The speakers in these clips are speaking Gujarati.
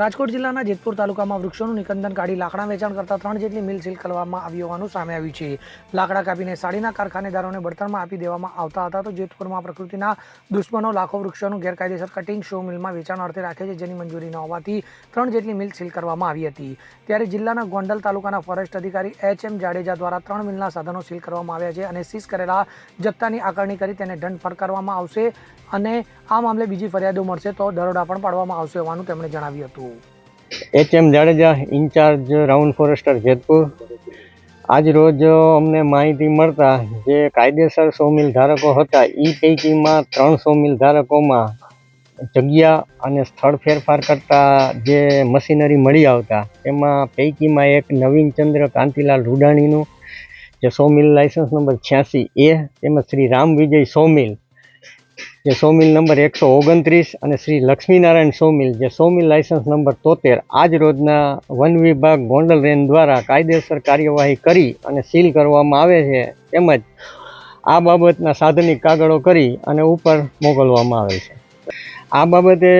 રાજકોટ જિલ્લાના જેતપુર તાલુકામાં વૃક્ષોનું નિકંદન કાઢી લાકડા વેચાણ કરતા ત્રણ જેટલી મિલ સીલ કરવામાં આવી હોવાનું સામે આવ્યું છે. લાકડા કાપીને સાડીના કારખાનેદારોને બળતણમાં આપી દેવામાં આવતા હતા. તો જેતપુરમાં પ્રકૃતિના દુશ્મનો લાખો વૃક્ષોનું ગેરકાયદેસર કટિંગ શો મિલમાં વેચાણ અર્થે રાખે છે, જેની મંજૂરી ન હોવાથી ત્રણ જેટલી મિલ સીલ કરવામાં આવી હતી. ત્યારે જિલ્લાના ગોંડલ તાલુકાના ફોરેસ્ટ અધિકારી એચ એમ જાડેજા દ્વારા ત્રણ મિલના સાધનો સીલ કરવામાં આવ્યા છે અને સીઝ કરેલા જથ્થાની આકારણી કરી તેને દંડ ફટકારવામાં આવશે અને આ મામલે બીજી ફરિયાદો મળશે તો દરોડા પણ પાડવામાં આવશે હોવાનું તેમણે જણાવ્યું હતું. H M Jadeja in-charge round forester Jetpur. આજ રોજ અમને માહિતી મળતા જે કાયદેસર સો મિલ ધારકો હતા એ પૈકીમાં ત્રણ સો મિલ ધારકોમાં જગ્યા અને સ્થળ ફેરફાર કરતા જે મશીનરી મળી આવતા, એમાં પૈકીમાં એક નવીનચંદ્ર કાંતિલાલ રૂડાણીનું, જે સો મિલ લાયસન્સ નંબર છ્યાસી એ તેમજ શ્રી રામ વિજય સો મિલ જે સોમિલ નંબર એકસો ઓગણત્રીસ અને શ્રી લક્ષ્મીનારાયણ સોમિલ, જે સોમિલ લાયસન્સ નંબર તોતેર, આજ રોજના વન વિભાગ ગોંડલ રેન્જ દ્વારા કાયદેસર કાર્યવાહી કરી અને સીલ કરવામાં આવે છે તેમજ આ બાબતના સાધનિક કાગળો કરી અને ઉપર મોકલવામાં આવે છે. આ બાબતે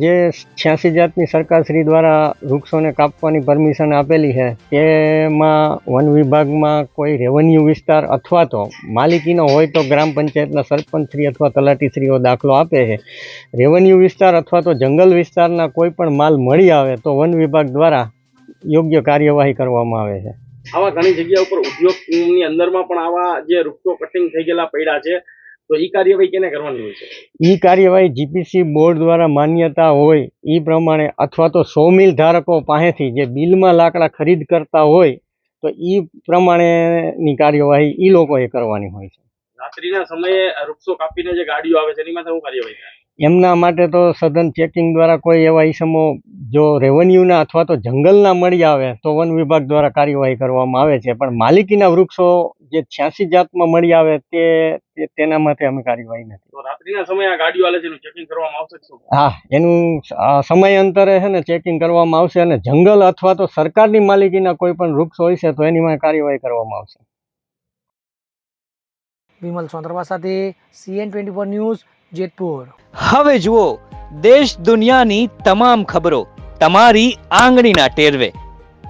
જે છ્યાસી જાતની સરકારશ્રી દ્વારા વૃક્ષોને કાપવાની પરમિશન આપેલી છે, તેમાં વન વિભાગમાં કોઈ રેવન્યુ વિસ્તાર અથવા તો માલિકીનો હોય તો ગ્રામ પંચાયતના સરપંચશ્રી અથવા તલાટીશ્રીઓ દાખલો આપે છે. રેવન્યુ વિસ્તાર અથવા તો જંગલ વિસ્તારના કોઈ પણ માલ મળી આવે તો વન વિભાગ દ્વારા યોગ્ય કાર્યવાહી કરવામાં આવે છે. આવા ઘણી જગ્યા ઉપર ઉદ્યોગની અંદરમાં પણ આવા જે વૃક્ષો કટિંગ થઈ ગયેલા પડ્યા છે તો ઈ કાર્યવાહી કેને કરવાની હોય છે? ઈ કાર્યવાહી જીપીસી બોર્ડ દ્વારા માન્યતા હોય એ પ્રમાણે અથવા તો સો મિલ ધારકો પાસેથી જે બિલમાં લાકડા ખરીદ કરતા હોય તો એ પ્રમાણેની કાર્યવાહી એ લોકોએ કરવાની હોય છે. રાત્રિના સમયે વૃક્ષો કાપીને જે ગાડીઓ આવે છે એની માટે શું કાર્યવાહી એમના માટે તો સઘન ચેકિંગ દ્વારા કોઈ એવા ઈસમો જો રેવન્યુના અથવા તો જંગલના મળી આવે તો વન વિભાગ દ્વારા કાર્યવાહી કરવામાં આવે છે. પણ માલિકીના વૃક્ષો જે છ્યાસી જાતમાં મળી આવે તે તેના માટે અમે કાર્યવાહી નથી. રાત્રિના સમયે આ ગાડીઓ આવે છે એનું ચેકિંગ કરવામાં આવશે હા એનું સમય અંતરે છે ને ચેકિંગ કરવામાં આવશે અને જંગલ અથવા તો સરકારની માલિકીના કોઈ પણ વૃક્ષ હોય છે તો એની માં કાર્યવાહી કરવામાં આવશે. વિમલ સોંદરવા સાથે CN twenty four news Jetpur. હવે જુઓ દેશ દુનિયાની તમામ ખબરો તમારી આંગળીના ટેરવે.